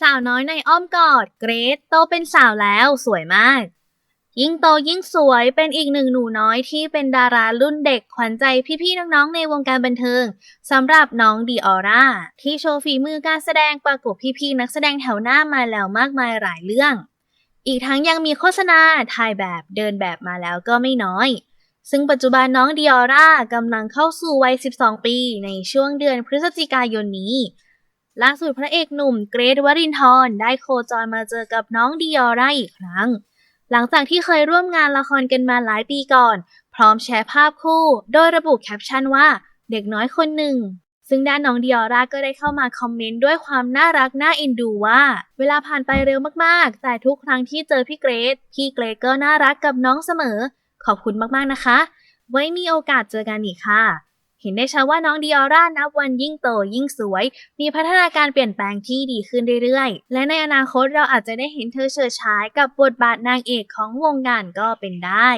สาวน้อยในอ้อมกอด เกรซโตเป็นสาวแล้วสวยมาก ยิ่งโตยิ่งสวยเป็นอีกหนึ่งหนูน้อยที่เป็นดารารุ่นเด็กขวัญใจพี่ๆน้องๆในวงการบันเทิงสำหรับน้องดีออร่าที่โชว์ฝีมือการแสดงประกบพี่ๆนักแสดงแถวหน้ามาแล้วมากมายหลายเรื่อง อีกทั้งยังมีโฆษณาถ่ายแบบเดินแบบมาแล้วก็ไม่น้อยซึ่งปัจจุบันน้องดิออร่ากำลังเข้าสู่วัย 12 ปี ในช่วงเดือนพฤศจิกายนนี้ ล่าสุดพระเอกหนุ่มเกรทวรินทร์ได้โคจรมาเจอกับน้องดิออร่าอีกครั้ง หลังจากที่เคยร่วมงานละครกันมาหลายปีก่อน พร้อมแชร์ภาพคู่ โดยระบุแคปชั่นว่า เด็กน้อยคนหนึ่ง ซึ่งด้านน้องดิออร่าก็ได้เข้ามาคอมเมนต์ด้วยความน่ารักน่าเอ็นดูว่า เวลาผ่านไปเร็วมากๆ แต่ทุกครั้งที่เจอพี่เกรทพี่เกรทก็น่ารักกับน้องเสมอ ขอบคุณมากๆนะคะ ไว้มีโอกาสเจอกันอีกค่ะ เห็นได้ชัดว่าน้องดิออร่านับวันยิ่งโตยิ่งสวย มีพัฒนาการเปลี่ยนแปลงที่ดีขึ้นเรื่อยๆ และในอนาคตเราอาจจะได้เห็นเธอเฉิดฉายกับบทบาทนางเอกของวงการก็เป็นได้